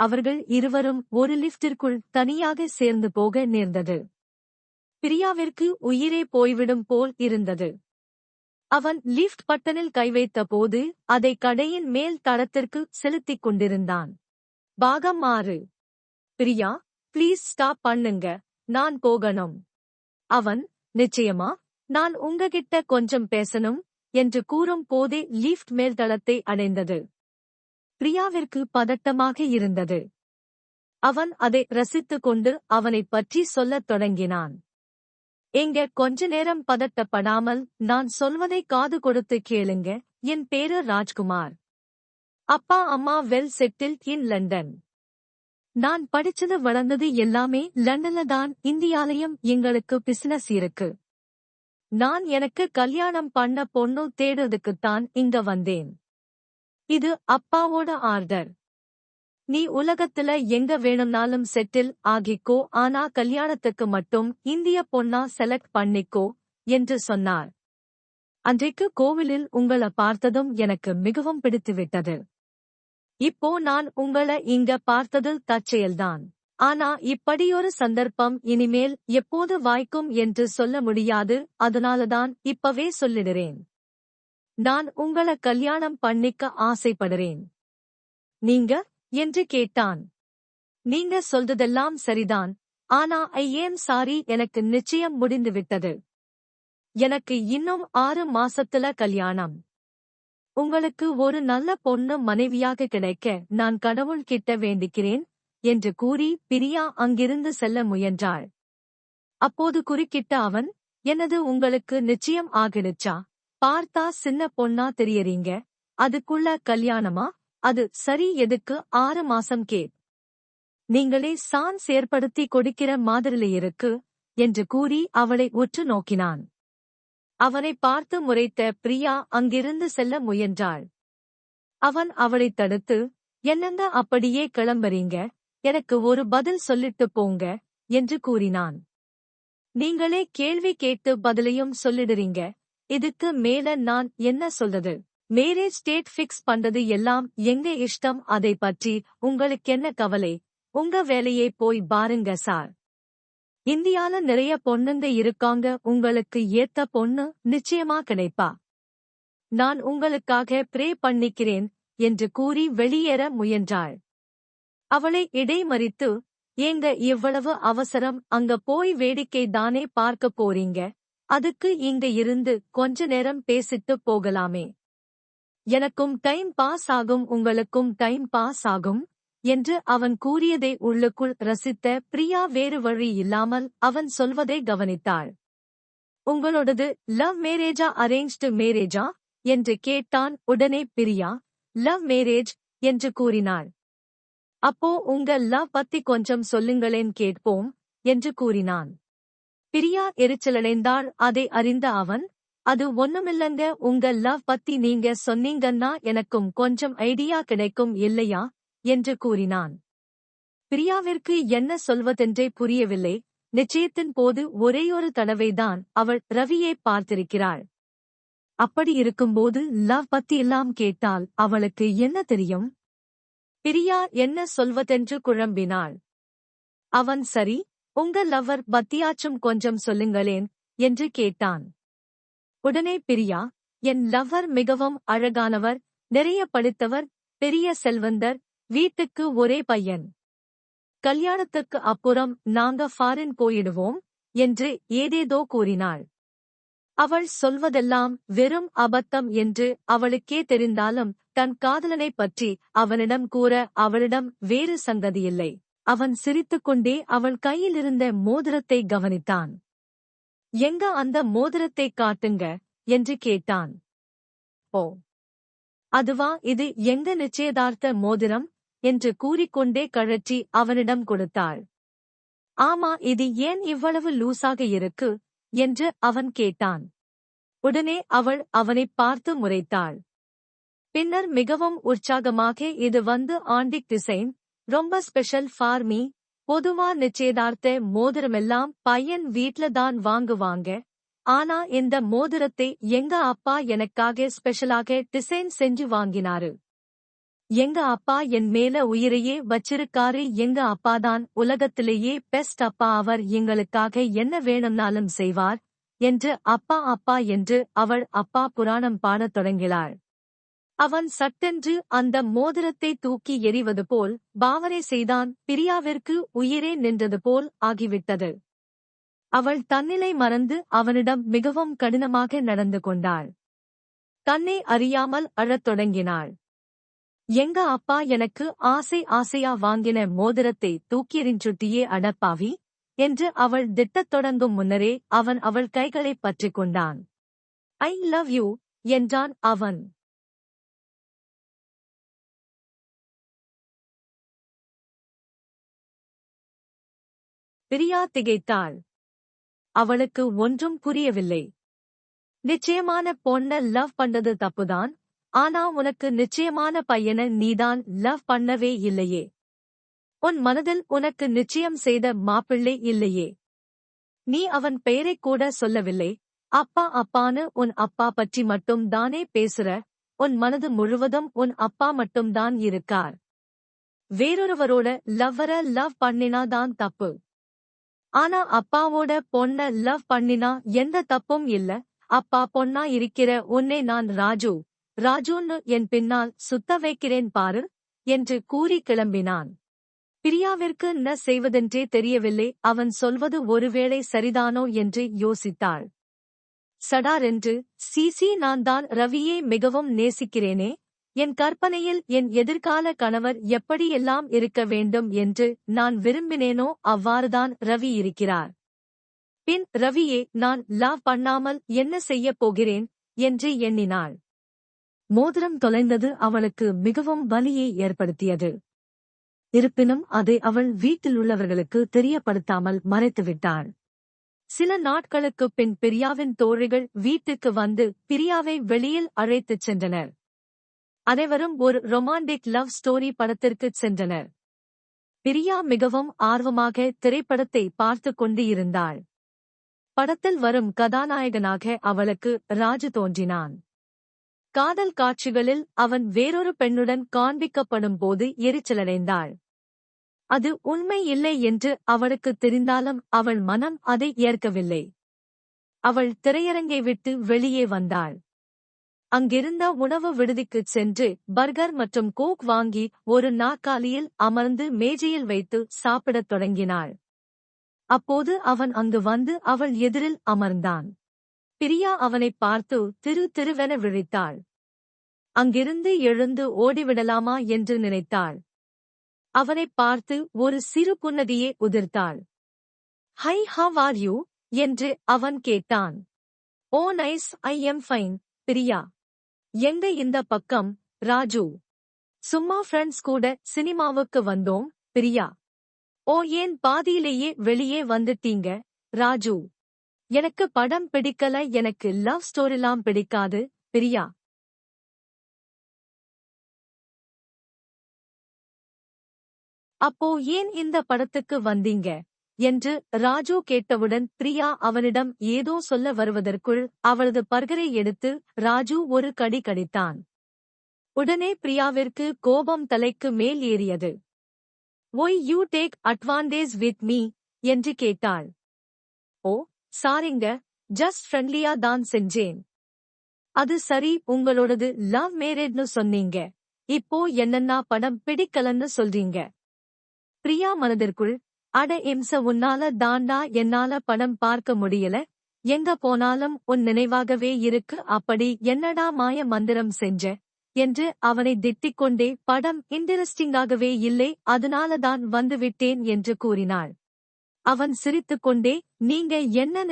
அவர்கள் இருவரும் ஒரு லிப்டிற்குள் தனியாக சேர்ந்து போக நேர்ந்தது. பிரியாவிற்கு உயிரே போய்விடும் போல் இருந்தது. அவன் லிஃப்ட் பட்டனில் கை வைத்த போது அதை கடையின் மேல் தளத்திற்கு செலுத்திக் கொண்டிருந்தான். பாகம் ஆறு. பிரியா ப்ளீஸ் ஸ்டாப் பண்ணுங்க. நான் போகணும். அவன் நிச்சயமா நான் உங்ககிட்ட கொஞ்சம் பேசணும் என்று கூறும் போதே லிஃப்ட் மேல்தளத்தை அடைந்தது. பிரியாவிற்கு பதட்டமாக இருந்தது. அவன் அதை ரசித்துக் கொண்டு அவனைப் பற்றி சொல்லத் தொடங்கினான். எங்க கொஞ்ச நேரம் பதட்டப்படாமல் நான் சொல்வதை காது கொடுத்து கேளுங்க என் பேரு ராஜ்குமார். அப்பா அம்மா வெல் செட்டில் இன் லண்டன். நான் படிச்சது வளர்ந்தது எல்லாமே லண்டன்ல தான் இந்தியாலயம் எங்களுக்கு பிசினஸ் இருக்கு. நான் எனக்கு கல்யாணம் பண்ண பொண்ணு தேடுறதுக்குத்தான் இங்க வந்தேன். இது அப்பாவோட ஆர்டர். நீ உலகத்துல எங்க வேணும்னாலும் செட்டில் ஆகிக்கோ ஆனா கல்யாணத்துக்கு மட்டும் இந்திய பொண்ணா செலக்ட் பண்ணிக்கோ என்று சொன்னார். அன்றைக்கு கோவிலில் உங்களை பார்த்ததும் எனக்கு மிகவும் பிடித்துவிட்டது. இப்போ நான் உங்களை இங்க பார்த்தது தற்செயல்தான். ஆனா இப்படியொரு சந்தர்ப்பம் இனிமேல் எப்போது வாய்க்கும் என்று சொல்ல முடியாது அதனாலதான் இப்பவே சொல்லிடுறேன். நான் உங்கள கல்யாணம் பண்ணிக்க ஆசைப்படுறேன். நீங்க? என்று கேட்டான். நீங்க சொல்றதெல்லாம் சரிதான். ஆனா ஐயேம் சாரி எனக்கு நிச்சயம் முடிந்து விட்டது எனக்கு இன்னும் ஆறு மாசத்துல கல்யாணம். உங்களுக்கு ஒரு நல்ல பொண்ணு மனைவியாக கிடைக்க நான் கடவுள் கிட்ட வேண்டிக்கிறேன் என்று கூறி பிரியா அங்கிருந்து செல்ல முயன்றாள். அப்போது குறுக்கிட்ட அவன் என்னது உங்களுக்கு நிச்சயம் ஆகிடுச்சா? பார்த்தா சின்ன பொண்ணா தெரியறீங்க? அதுக்குள்ள கல்யாணமா? அது சரி எதுக்கு? ஆறு மாசம் கே நீங்களே சான்ஸ் ஏற்படுத்தி கொடுக்கிற மாதிரிலே இருக்கு என்று கூறி அவளை உற்று நோக்கினான். அவனை பார்த்து முறைத்த பிரியா அங்கிருந்து செல்ல முயன்றாள். அவன் அவளைத் தடுத்து என்னங்க அப்படியே கிளம்புறீங்க? எனக்கு ஒரு பதில் சொல்லிட்டு போங்க என்று கூறினான். நீங்களே கேள்வி கேட்டு பதிலையும் சொல்லிடுறீங்க. இதுக்கு மேல நான் என்ன சொல்றது? மேரேஜ் டேட் ஃபிக்ஸ் பண்றது எல்லாம் எங்க இஷ்டம்? அதை பற்றி உங்களுக்கென்ன கவலை? உங்க வேலையை போய் பாருங்க சார். இந்தியால நிறைய பொண்ணுங்க இருக்காங்க. உங்களுக்கு ஏத்த பொண்ணு நிச்சயமா கிடைப்பா. நான் உங்களுக்காக ப்ரே பண்ணிக்கிறேன் என்று கூறி வெளியேற முயன்றாள். அவளை இடைமறித்து ஏங்க இவ்வளவு அவசரம்? அங்க போய் வேடிக்கை தானே பார்க்க போறீங்க? அதுக்கு இங்க இருந்து கொஞ்ச நேரம் பேசிட்டு போகலாமே. எனக்கும் டைம் பாஸ் ஆகும் உங்களுக்கும் டைம் பாஸ் ஆகும் என்று அவன் கூறியதை உள்ளுக்குள் ரசித்த பிரியா வேறு வழி இல்லாமல் அவன் சொல்வதை கவனித்தாள். உங்களோடது லவ் மேரேஜா அரேஞ்ச்டு மேரேஜா? என்று கேட்டான் உடனே பிரியா. லவ் மேரேஜ் என்று கூறினாள். அப்போ உங்க லவ் பத்தி கொஞ்சம் சொல்லுங்களேன் கேட்போம் என்று கூறினான். பிரியா எரிச்சலடைந்தாள். அதை அறிந்த அவன் அது ஒண்ணுமில்லங்க உங்க லவ் பத்தி நீங்க சொன்னீங்கன்னா எனக்கும் கொஞ்சம் ஐடியா கிடைக்கும் இல்லையா? என்று கூறினான். பிரியாவிற்கு என்ன சொல்வதென்றே புரியவில்லை. நிச்சயத்தின் போது ஒரேயொரு தடவைதான் அவள் ரவியை பார்த்திருக்கிறாள். அப்படி இருக்கும்போது லவ் பத்தி எல்லாம் கேட்டால் அவளுக்கு என்ன தெரியும்? பிரியா என்ன சொல்வதென்று குழம்பினாள். அவன் சரி உங்க லவ்வர் பத்தியாச்சும் கொஞ்சம் சொல்லுங்களேன் என்று கேட்டான். உடனே பிரியா என் லவ்வர் மிகவும் அழகானவர் நிறைய படித்தவர் பெரிய செல்வந்தர் வீட்டுக்கு ஒரே பையன். கல்யாணத்துக்கு அப்புறம் நாங்க ஃபாரின் போயிடுவோம் என்று ஏதேதோ கூறினாள். அவள் சொல்வதெல்லாம் வெறும் அபத்தம் என்று அவளுக்கே தெரிந்தாலும் தன் காதலனைப் பற்றி அவனிடம் கூற அவளிடம் வேறு சங்கதியில்லை அவன் சிரித்துக்கொண்டே அவள் கையிலிருந்த மோதிரத்தை கவனித்தான். எங்க அந்த மோதிரத்தை காட்டுங்க? என்று கேட்டான். ஓ அதுவா? இது எங்க நிச்சயதார்த்த மோதிரம்? என்று கூறிக்கொண்டே கழற்றி அவனிடம் கொடுத்தாள். ஆமா இது ஏன் இவ்வளவு லூசாக இருக்கு? என்று அவன் கேட்டான். உடனே அவள் அவனைப் பார்த்து முறைத்தாள். பின்னர் மிகவும் உற்சாகமாக இது வந்து ஆண்டிக் டிசைன் ரொம்ப ஸ்பெஷல் ஃபார் மீ பொதுவா நிச்சயதார்த்த மோதிரமெல்லாம் பையன் வீட்ல தான் வாங்குவாங்க. ஆனா இந்த மோதிரத்தை எங்க அப்பா எனக்காக ஸ்பெஷலாக டிசைன் செஞ்சு வாங்கினாரு. எங்க அப்பா என் மேல உயிரையே வச்சிருக்காரு. எங்க அப்பாதான் உலகத்திலேயே பெஸ்ட் அப்பா. அவர் எங்களுக்காக என்ன வேணும்னாலும் செய்வார் என்று அப்பா அப்பா என்று அவள் அப்பா புராணம் பாடத் தொடங்கினாள். அவன் சட்டென்று அந்த மோதிரத்தை தூக்கி எறிவது போல் பாவனை செய்தான் பிரியாவிற்கு உயிரே நின்றது போல் ஆகிவிட்டது. அவள் தன்னிலை மறந்து அவனிடம் மிகவும் கடினமாக நடந்து கொண்டாள். தன்னை அறியாமல் அழத் தொடங்கினாள். எங்க அப்பா எனக்கு ஆசை ஆசையா வாங்கின மோதிரத்தை தூக்கியறிஞ்சுட்டியே அடப்பாவி என்று அவள் திட்டத் தொடங்கும் முன்னரே அவன் அவள் கைகளைப் பற்றிக் கொண்டான். ஐ லவ் யூ என்றான் அவன். பிரியா திகைத்தாள். அவளுக்கு ஒன்றும் புரியவில்லை. நிச்சயமான பொண்ண லவ் பண்ணது தப்புதான். ஆனா உனக்கு நிச்சயமான பையனை நீதான் லவ் பண்ணவே இல்லையே. உன் மனதில் உனக்கு நிச்சயம் செய்த மாப்பிள்ளை இல்லையே. நீ அவன் பெயரைக் கூட சொல்லவில்லை. அப்பா அப்பான்னு உன் அப்பா பற்றி மட்டும் தானே பேசுற. உன் மனது முழுவதும் உன் அப்பா மட்டும்தான் இருக்கார். வேறொருவரோட லவ்வர லவ் பண்ணினாதான் தப்பு. ஆனா அப்பாவோட பொண்ண லவ் பண்ணினா எந்த தப்பும் இல்ல. அப்பா பொண்ணா இருக்கிற உன்னை நான் ராஜு ராஜுன்னு என் பின்னால் சுத்த வைக்கிறேன் பாரு என்று கூறி கிளம்பினான். பிரியாவிற்கு என்ன செய்வதென்றே தெரியவில்லை அவன் சொல்வது ஒருவேளை சரிதானோ என்று யோசித்தாள். சடாரென்று சிசி நான் தான் ரவியை மிகவும் நேசிக்கிறேனே என் கற்பனையில் என் எதிர்கால கணவர் எப்படியெல்லாம் இருக்க வேண்டும் என்று நான் விரும்பினேனோ அவ்வாறுதான் ரவி இருக்கிறார். பின் ரவியே நான் லவ் பண்ணாமல் என்ன செய்யப் போகிறேன்? என்று எண்ணினாள். மோதிரம் தொலைந்தது அவளுக்கு மிகவும் வலியை ஏற்படுத்தியது. இருப்பினும் அதை அவள் வீட்டில் உள்ளவர்களுக்கு தெரியப்படுத்தாமல் மறைத்துவிட்டாள் சில நாட்களுக்குப் பின் பிரியாவின் தோழிகள் வீட்டுக்கு வந்து பிரியாவை வெளியில் அழைத்துச் சென்றனர். அனைவரும் ஒரு ரொமான்டிக் லவ் ஸ்டோரி படத்திற்குச் சென்றனர். பிரியா மிகவும் ஆர்வமாக திரைப்படத்தை பார்த்துக் கொண்டு இருந்தாள் படத்தில் வரும் கதாநாயகனாக அவளுக்கு ராஜு தோன்றினான். காதல் காட்சிகளில் அவன் வேறொரு பெண்ணுடன் காண்பிக்கப்படும் போது எரிச்சலடைந்தாள். அது உண்மை இல்லை என்று அவளுக்கு தெரிந்தாலும் அவள் மனம் அதை ஏற்கவில்லை. அவள் திரையரங்கை விட்டு வெளியே வந்தாள். அங்கிருந்த உணவு விடுதிக்குச் சென்று பர்கர் மற்றும் கோக் வாங்கி ஒரு நாற்காலியில் அமர்ந்து மேஜையில் வைத்து சாப்பிடத் தொடங்கினாள். அப்போது அவன் அங்கு வந்து அவள் எதிரில் அமர்ந்தான். பிரியா அவனைப் பார்த்து திரு திருவென விழித்தாள். அங்கிருந்து எழுந்து ஓடிவிடலாமா? என்று நினைத்தாள். அவனைப் பார்த்து ஒரு சிறு புன்னதியே உதிர்த்தாள். ஹை ஹவ் ஆர் யூ என்று அவன் கேட்டான். ஓ nice I am fine Priya. எங்க இந்த பக்கம் ராஜு? சும்மா ஃப்ரெண்ட்ஸ் கூட சினிமாவுக்கு வந்தோம் பிரியா. ஓ ஏன் பாதியிலேயே வெளியே வந்துட்டீங்க ராஜு? எனக்கு படம் பிடிக்கல எனக்கு லவ் ஸ்டோரிலாம் பிடிக்காது பிரியா. அப்போ ஏன் இந்த படத்துக்கு வந்தீங்க? என்று ராஜு கேட்டவுடன் பிரியா அவனிடம் ஏதோ சொல்ல வருவதற்குள் அவளது பர்கரை எடுத்து ராஜு ஒரு கடி கடித்தான். உடனே பிரியாவிற்கு கோபம் தலைக்கு மேல் ஏறியது. Why you take advantage with me என்று கேட்டாள். ஓ சாரிங்க ஜஸ்ட் ஃப்ரெண்ட்லியா தான் செஞ்சேன். அது சரி உங்களோடது லவ் மேரேட்னு சொன்னீங்க. இப்போ என்னன்னா படம் பிடிக்கலன்னு சொல்றீங்க. பிரியா மனதிற்குள் அட இம்ச உன்னால தாண்டா என்னால படம் பார்க்க முடியல. எங்க போனாலும் உன் நினைவாகவே இருக்கு. அப்படி என்னடா மாய மந்திரம் செஞ்ச? என்று அவனை திட்டிக் கொண்டே படம் இன்டரெஸ்டிங்காகவே இல்லை. அதனாலதான் வந்துவிட்டேன் என்று கூறினாள். அவன் சிரித்துக்கொண்டே நீங்க என்ன